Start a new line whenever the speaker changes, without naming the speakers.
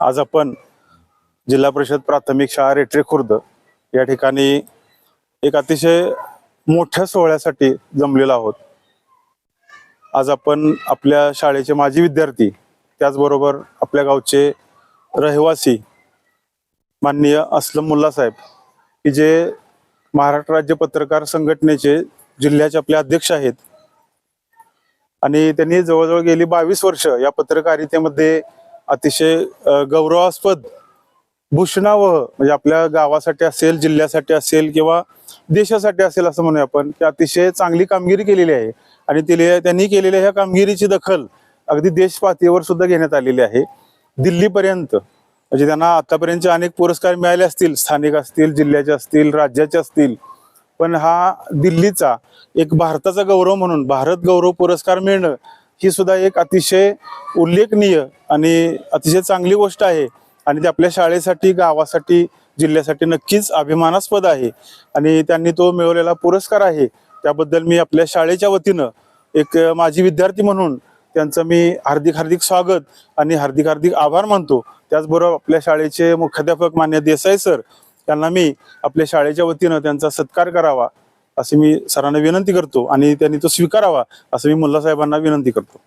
आज आपण जिल्हा परिषद प्राथमिक शाळा रेटरे खुर्द या ठिकाणी एक अतिशय मोठ्या सोहळ्यासाठी जमलेलो आहोत. आज आपण आपल्या शाळेचे माजी विद्यार्थी त्याचबरोबर आपल्या गावचे रहिवासी माननीय असलम मुल्ला साहेब की जे महाराष्ट्र राज्य पत्रकार संघटनेचे जिल्ह्याचे आपले अध्यक्ष आहेत. आणि त्यांनी जवळजवळ गेली बावीस वर्ष या पत्रकारितेमध्ये अतिशय गौरवास्पद भूषणावह म्हणजे आपल्या गावासाठी असेल जिल्ह्यासाठी असेल किंवा देशासाठी असेल असं म्हणूया आपण की अतिशय चांगली कामगिरी केलेली आहे. आणि तिले- त्यांनी केलेल्या ह्या कामगिरीची दखल अगदी देश पातळीवर सुद्धा घेण्यात आलेली आहे. दिल्लीपर्यंत म्हणजे त्यांना आतापर्यंतचे अनेक पुरस्कार मिळाले असतील स्थानिक असतील जिल्ह्याचे असतील राज्याचे असतील पण हा दिल्लीचा एक भारताचा गौरव म्हणून भारत गौरव पुरस्कार मिळणं ही सुद्धा एक अतिशय उल्लेखनीय आणि अतिशय चांगली गोष्ट आहे. आणि ते आपल्या शाळेसाठी गावासाठी जिल्ह्यासाठी नक्कीच अभिमानास्पद आहे. आणि त्यांनी तो मिळवलेला पुरस्कार आहे. त्याबद्दल मी आपल्या शाळेच्या वतीनं एक माजी विद्यार्थी म्हणून त्यांचं मी हार्दिक हार्दिक स्वागत आणि हार्दिक हार्दिक आभार मानतो. त्याचबरोबर आपल्या शाळेचे मुख्याध्यापक मान्य देसाई सर त्यांना मी आपल्या शाळेच्या वतीनं त्यांचा सत्कार करावा. असे मी सरांना विनंती करतो आणि त्यांनी तो स्वीकारावा असं मी मुल्ला साहेबांना विनंती करतो.